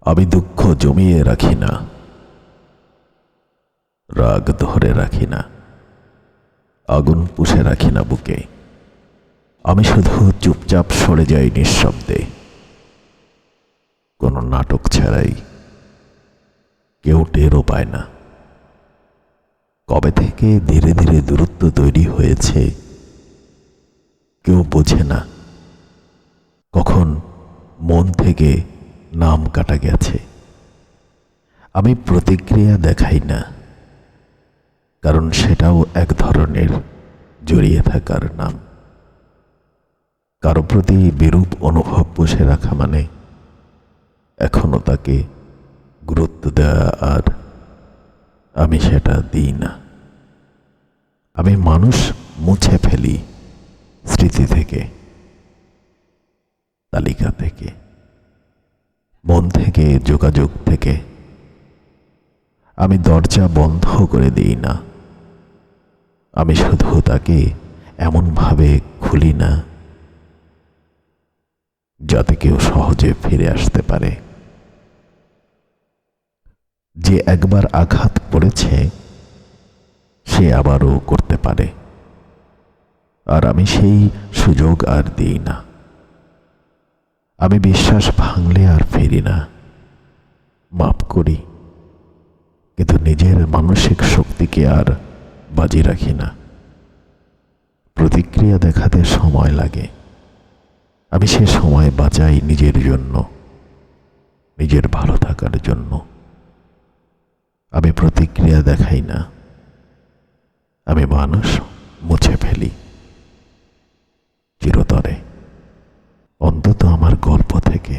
আমি দুঃখ জমিয়ে রাখি না। রাগ ধরে রাখি না। আগুন পুষে রাখি না বুকে। আমি শুধু চুপচাপ সরে যাই নিঃশব্দে। কোনো নাটক ছাড়াই কেউ টেরও পায় না। কবে থেকে ধীরে ধীরে দূরত্ব তৈরি হয়েছে কেউ বোঝে না। কখন মন থেকে নাম কাটা গেছে। আমি প্রতিক্রিয়া দেখাই না, কারণ সেটাও এক ধরনের জড়িয়ে থাকার নাম। কারও প্রতি বিরূপ অনুভব বসে রাখা মানে এখনও তাকে গুরুত্ব দেওয়া আর আমি সেটা দিই না। আমি মানুষ মুছে ফেলি স্মৃতি থেকে, তালিকা থেকে। মন থেকে, যোগাযোগ থেকে। আমি দরজা বন্ধ করে দিই না। আমি শুধু তাকে এমনভাবে খুলি না, যাতে কেউ সহজে ফিরে আসতে পারে। যে একবার আঘাত পড়েছে, সে আবারও করতে পারে। আর আমি সেই সুযোগ আর দিই না। আমি বিশ্বাস ভাঙলে আর ফিরি না। মাপ করি। কিন্তু নিজের মানসিক শক্তিকে আর বাজি রাখি না। প্রতিক্রিয়া দেখাতে সময় লাগে। আমি সে সময় বাঁচাই নিজের জন্য, নিজের ভালো থাকার জন্য। আমি প্রতিক্রিয়া দেখাই না। আমি মানুষ মুছে ফেলি। গল্প থেকে।